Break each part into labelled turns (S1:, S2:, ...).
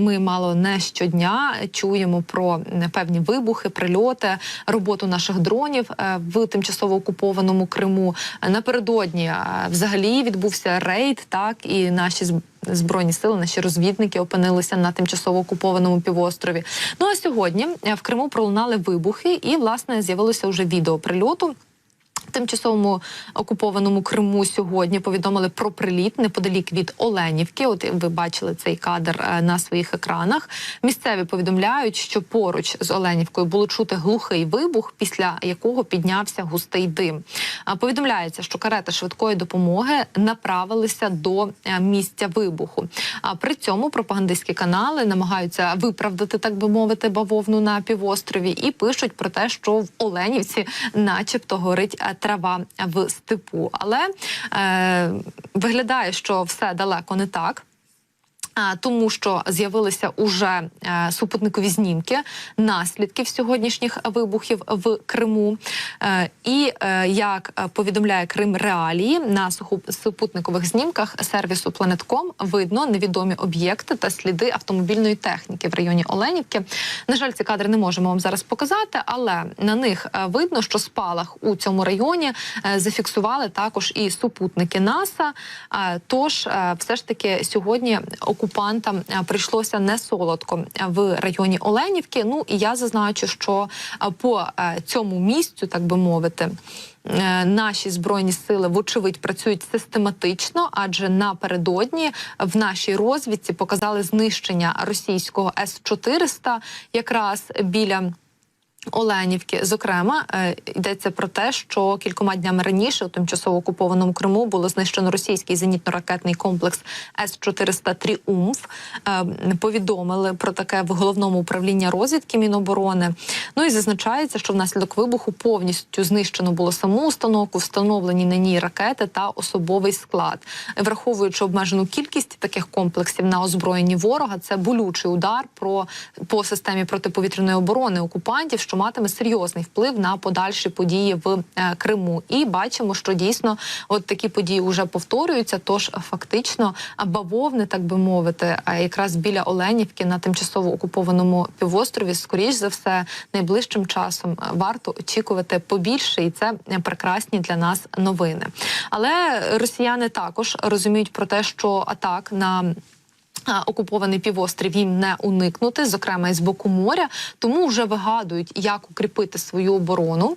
S1: Ми мало не щодня чуємо про е, певні вибухи, прильоти, роботу наших дронів е, в тимчасово окупованому Криму. Напередодні е, взагалі відбувся рейд, так і наші збройні сили, наші розвідники опинилися на тимчасово окупованому півострові. Ну а сьогодні в Криму пролунали вибухи, і власне з'явилося вже відео прильоту. Тимчасовому окупованому Криму сьогодні повідомили про приліт неподалік від Оленівки. От ви бачили цей кадр е, на своїх екранах. Місцеві повідомляють, що поруч з Оленівкою було чути глухий вибух, після якого піднявся густий дим. Повідомляється, що карети швидкої допомоги направилися до е, місця вибуху. А при цьому пропагандистські канали намагаються виправдати, так би мовити, бавовну на півострові і пишуть про те, що в Оленівці, начебто, горить е, трава в степу. Але е, виглядає, що все далеко не так. Тому що з'явилися уже е, супутникові знімки наслідків сьогоднішніх вибухів в Криму. Е, і е, як повідомляє Крим Реалії на супутникових знімках сервісу Planet.com видно невідомі об'єкти та сліди автомобільної техніки в районі Оленівки. На жаль, ці кадри не можемо вам зараз показати, але на них видно, що спалах у цьому районі зафіксували також і супутники НАСА. Тож, все ж таки, сьогодні окупантам е, прийшлося не солодко в районі Оленівки. Ну і я зазначу, що е, по е, цьому місцю, так би мовити. е, Наші збройні сили вочевидь працюють систематично, адже напередодні в нашій розвідці показали знищення російського С 400 якраз біля. Оленівки, зокрема, е, йдеться про те, що кількома днями раніше у тимчасово окупованому Криму було знищено російський зенітно-ракетний комплекс С 400 Тріумф. Е, Повідомили про таке в головному управлінні розвідки Міноборони. Ну і зазначається, що внаслідок вибуху повністю знищено було саму установку, встановлені на ній ракети та особовий склад. Враховуючи обмежену кількість таких комплексів на озброєнні ворога, це болючий удар про по системі протиповітряної оборони окупантів, що матиме серйозний вплив на подальші події в е, Криму. І бачимо, що дійсно от такі події вже повторюються. Тож фактично а, бавовни, так би мовити, а якраз біля Оленівки на тимчасово окупованому півострові, скоріш за все, найближчим часом е, варто очікувати побільше, і це е, прекрасні для нас новини. Але росіяни також розуміють про те, що атак на Окупований півострів їм не уникнути, зокрема і з боку моря, тому вже вигадують, як укріпити свою оборону.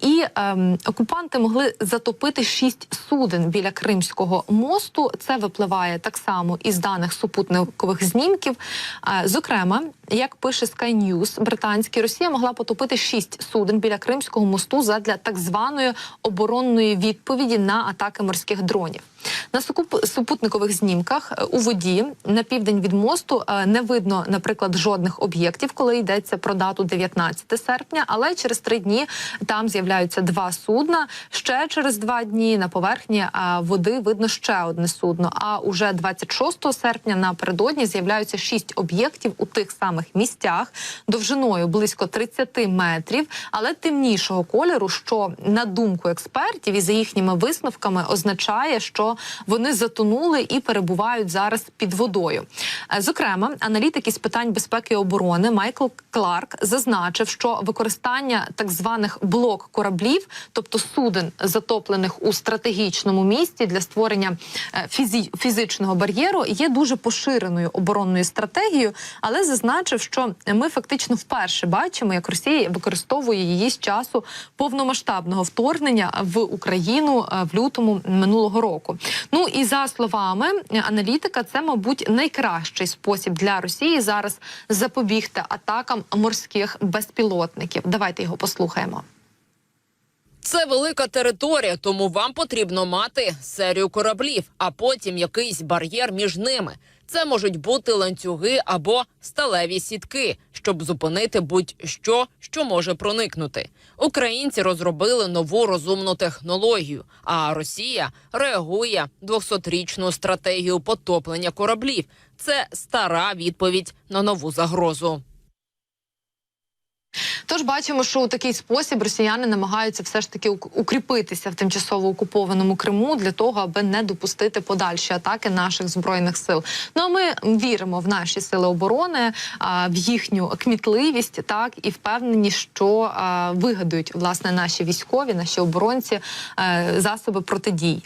S1: І ем, окупанти могли затопити шість суден біля Кримського мосту. Це випливає так само із даних супутникових знімків. Зокрема, як пише Sky News, британський Росія могла потопити шість суден біля Кримського мосту задля так званої оборонної відповіді на атаки морських дронів. На супутникових знімках е, у воді на південь від мосту е, не видно, наприклад, жодних об'єктів, коли йдеться про дату 19 серпня. Але через три дні там з'являються два судна. Ще через два дні на поверхні е, води видно ще одне судно. А уже 26 серпня напередодні з'являються шість об'єктів у тих самих місцях довжиною близько 30 метрів, але темнішого кольору, що на думку експертів і за їхніми висновками означає, що вони затонули і перебувають зараз під водою. Е, Зокрема, аналітик із питань безпеки і оборони Майкл Кларк зазначив, що використання так званих блок кораблів, тобто суден, затоплених у стратегічному місці для створення е, фізі- фізичного бар'єру, є дуже поширеною оборонною стратегією, але зазначив, що ми фактично вперше бачимо, як Росія використовує її з часу повномасштабного вторгнення в Україну е, в лютому минулого року. Ну і за словами аналітика, це мабуть найкращий спосіб для Росії зараз запобігти атакам морських безпілотників. Давайте його послухаємо.
S2: Це велика територія, тому вам потрібно мати серію кораблів, а потім якийсь бар'єр між ними. Це можуть бути ланцюги або сталеві сітки, щоб зупинити будь-що, що може проникнути. Українці розробили нову розумну технологію, а Росія реагує 200-річну стратегію потоплення кораблів. Це стара відповідь на нову загрозу.
S1: Тож бачимо, що у такий спосіб росіяни намагаються все ж таки укріпитися в тимчасово окупованому Криму для того, аби не допустити подальші атаки наших збройних сил. Ну а ми віримо в наші сили оборони, в їхню кмітливість, так і впевнені, що а, вигадають власне наші військові, наші оборонці е, засоби протидії.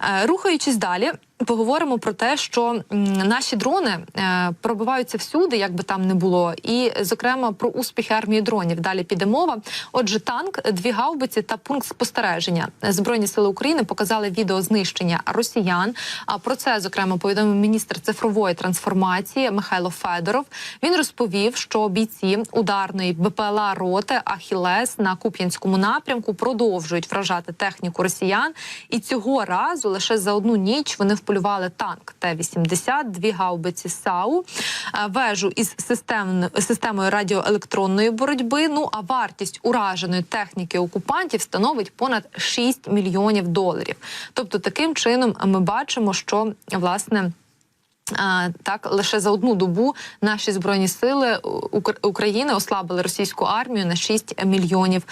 S1: Е, Рухаючись далі. Поговоримо про те, що наші дрони е, пробиваються всюди, як би там не було, і зокрема про успіхи армії дронів. Далі піде мова. Отже, танк, дві гаубиці та пункт спостереження. Збройні сили України показали відео знищення росіян. А про це зокрема повідомив міністр цифрової трансформації Михайло Федоров. Він розповів, що бійці ударної БПЛА роти Ахілес на Куп'янському напрямку продовжують вражати техніку росіян, і цього разу лише за одну ніч вони вполювали танк Т-80, дві гаубиці САУ, е, вежу із систем... системою радіоелектронної боротьби. Ну а вартість ураженої техніки окупантів становить понад 6 мільйонів доларів. Тобто, таким чином ми бачимо, що власне. Так, лише за одну добу наші збройні сили України ослабили російську армію на 6 мільйонів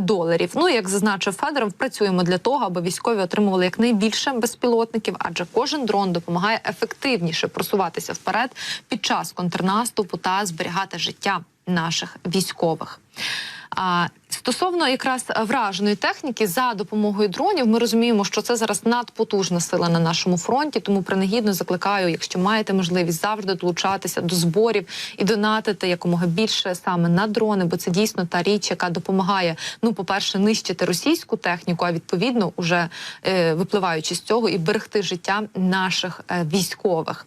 S1: доларів. Ну як зазначив Федоров, працюємо для того, аби військові отримували якнайбільше безпілотників, адже кожен дрон допомагає ефективніше просуватися вперед під час контрнаступу та зберігати життя наших військових. А стосовно якраз враженої техніки за допомогою дронів, ми розуміємо, що це зараз надпотужна сила на нашому фронті. Тому принагідно закликаю, якщо маєте можливість завжди долучатися до зборів і донатити якомога більше саме на дрони, бо це дійсно та річ, яка допомагає. Ну, по перше, нищити російську техніку, а відповідно, уже е, випливаючи з цього, і берегти життя наших е, військових.